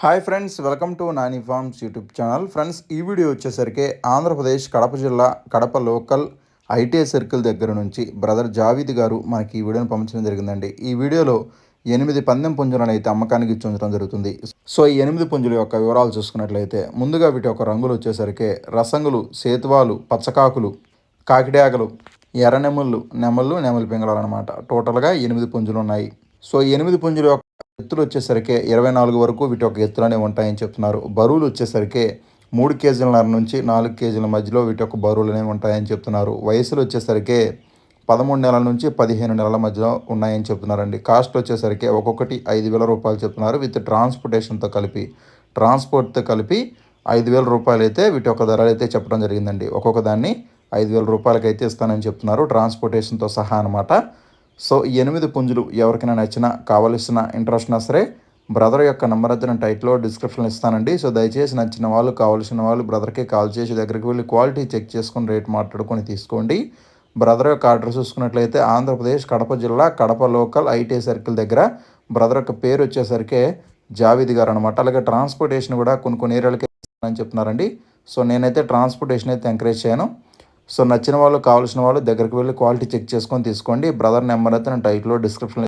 Hi friends welcome to Nani farms YouTube channel friends ఈ video వచ్చేసరికి ఆంధ్రప్రదేశ్ కడప జిల్లా Kadapa local ITI circle దగ్గర నుంచి బ్రదర్ జావీద్ గారు మనకి ఈ వీడియోని పంపించడం జరిగిందండి. ఈ వీడియోలో ఎనిమిది పందెం పుంజులను అయితే అమ్మకానికి ఇచ్చి ఉంచడం జరుగుతుంది. సో ఈ ఎనిమిది పుంజుల యొక్క వివరాలు చూసుకున్నట్లయితే ముందుగా వీటి యొక్క రంగులు వచ్చేసరికి రసంగులు సేతువాలు పచ్చకాకులు కాకిడాకలు ఎర్ర నెమళ్ళు నెమళ్ళు నెమలి పింగళాలు అనమాట టోటల్గా ఎనిమిది పుంజులు ఉన్నాయి. సో ఎనిమిది పుంజుల యొక్క ఎత్తులు వచ్చేసరికి ఇరవై నాలుగు వరకు వీటి యొక్క ఎత్తులనే ఉంటాయని చెప్తున్నారు. బరువులు వచ్చేసరికి మూడు కేజీలన్నర నుంచి నాలుగు కేజీల మధ్యలో వీటి యొక్క బరువులు అనేవి ఉంటాయని చెప్తున్నారు. వయసులు వచ్చేసరికి పదమూడు నెలల నుంచి పదిహేను నెలల మధ్యలో ఉన్నాయని చెప్తున్నారండి. కాస్ట్ వచ్చేసరికి ఒక్కొక్కటి ఐదు వేల రూపాయలు చెప్తున్నారు. విత్ ట్రాన్స్పోర్టేషన్తో కలిపి ట్రాన్స్పోర్ట్తో కలిపి ఐదు వేల రూపాయలు అయితే వీటి యొక్క ధరలు అయితే చెప్పడం జరిగిందండి. ఒక్కొక్క దాన్ని ఐదు వేల రూపాయలకి అయితే ఇస్తానని చెప్తున్నారు. ట్రాన్స్పోర్టేషన్తో సహా అనమాట సో ఈ ఎనిమిది పుంజులు ఎవరికైనా నచ్చినా కావలసిన ఇంట్రెస్ట్ ఉన్నా సరే బ్రదర్ యొక్క నెంబర్ అయితే నేను టైట్లో డిస్క్రిప్షన్ ఇస్తానండి. సో దయచేసి నచ్చిన వాళ్ళు కావాల్సిన వాళ్ళు బ్రదర్కి కాల్ చేసి దగ్గరికి వెళ్ళి క్వాలిటీ చెక్ చేసుకుని రేట్ మాట్లాడుకొని తీసుకోండి. బ్రదర్ యొక్క అడ్రస్ చూసుకున్నట్లయితే ఆంధ్రప్రదేశ్ కడప జిల్లా కడప లోకల్ ఐటీఐ సర్కిల్ దగ్గర. బ్రదర్ యొక్క పేరు వచ్చేసరికి జావీద్ గారు అనమాట అలాగే ట్రాన్స్పోర్టేషన్ కూడా కొన్ని కొన్ని ఏరియాలకి అని చెప్తున్నారండి సో నేనైతే ట్రాన్స్పోర్టేషన్ అయితే ఎంకరేజ్ చేయను. సో నచ్చిన వాళ్ళు కావాల్సిన వాళ్ళు దగ్గరికి వెళ్ళి క్వాలిటీ చెక్ చేసుకొని తీసుకోండి. బ్రదర్ నెంబర్ అయితే నేను టైట్లో డిస్క్రిప్షన్